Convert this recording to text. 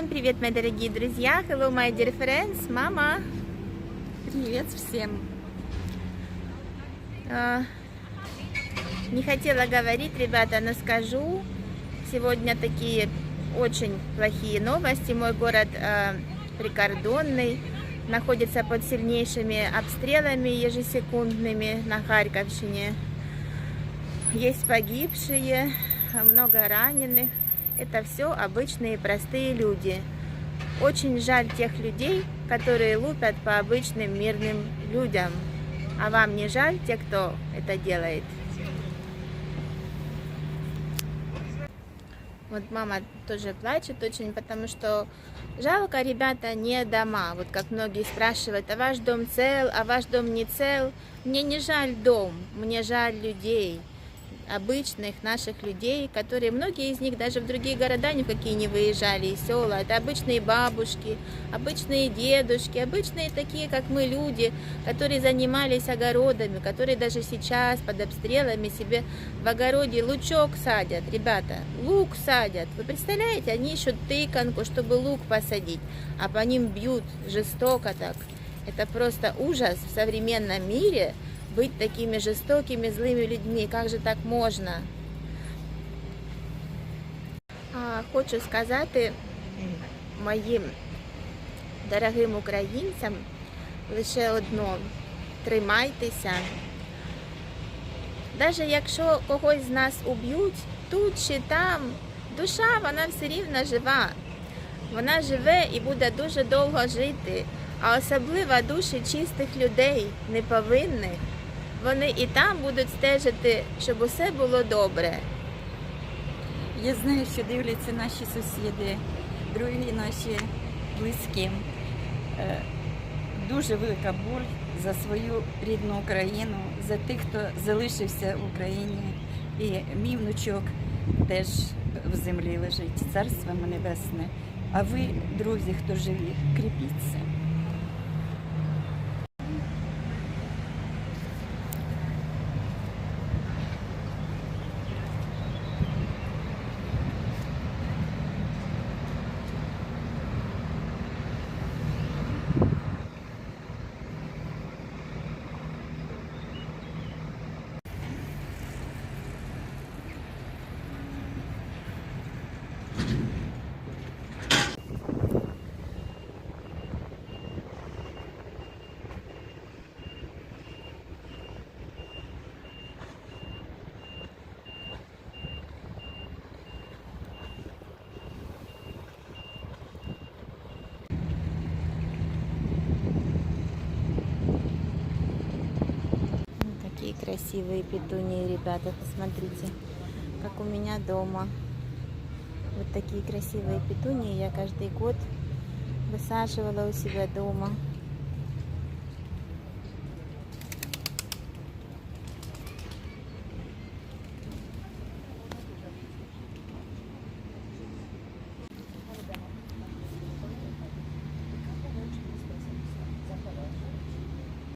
Всем привет, мои дорогие друзья! Hello, my dear friends! Мама! Привет всем. А, Не хотела говорить, ребята, но скажу. Сегодня такие очень плохие новости. Мой город а, прикордонный находится под сильнейшими обстрелами ежесекундными на Харьковщине. Есть погибшие, много раненых. Это все обычные простые люди. Очень жаль тех людей, которые лупят по обычным мирным людям. А вам не жаль тех, кто это делает? Вот мама тоже плачет очень, потому что жалко, ребята, не дома. Вот как многие спрашивают, а ваш дом цел, а ваш дом не цел. Мне не жаль дом, мне жаль людей, обычных наших людей, которые, многие из них даже в другие города ни в какие не выезжали, и села. Это обычные бабушки, обычные дедушки, обычные такие, как мы, люди, которые занимались огородами, которые даже сейчас под обстрелами себе в огороде лучок садят, ребята, лук садят. Вы представляете, они ищут тыканку, чтобы лук посадить, а по ним бьют жестоко так. Это просто ужас в современном мире быть такими жестокими, злыми людьми. Как же так можна? А, хочу сказати моїм дорогим українцям лише одно: тримайтеся. Навіть якщо когось з нас уб'ють тут чи там, душа вона все рівно жива. Вона живе і буде дуже довго жити. А особливо душі чистих людей, неповинних, вони і там будуть стежити, щоб усе було добре. Я знаю, що дивляться наші сусіди, другі наші близькі. Е, Дуже велика боль за свою рідну Україну, за тих, хто залишився в Україні. І мій внучок теж в землі лежить, царство небесне. А ви, друзі, хто живі, кріпіться. Красивые петунии, ребята, посмотрите, как у меня дома. Вот такие красивые петунии я каждый год высаживала у себя дома.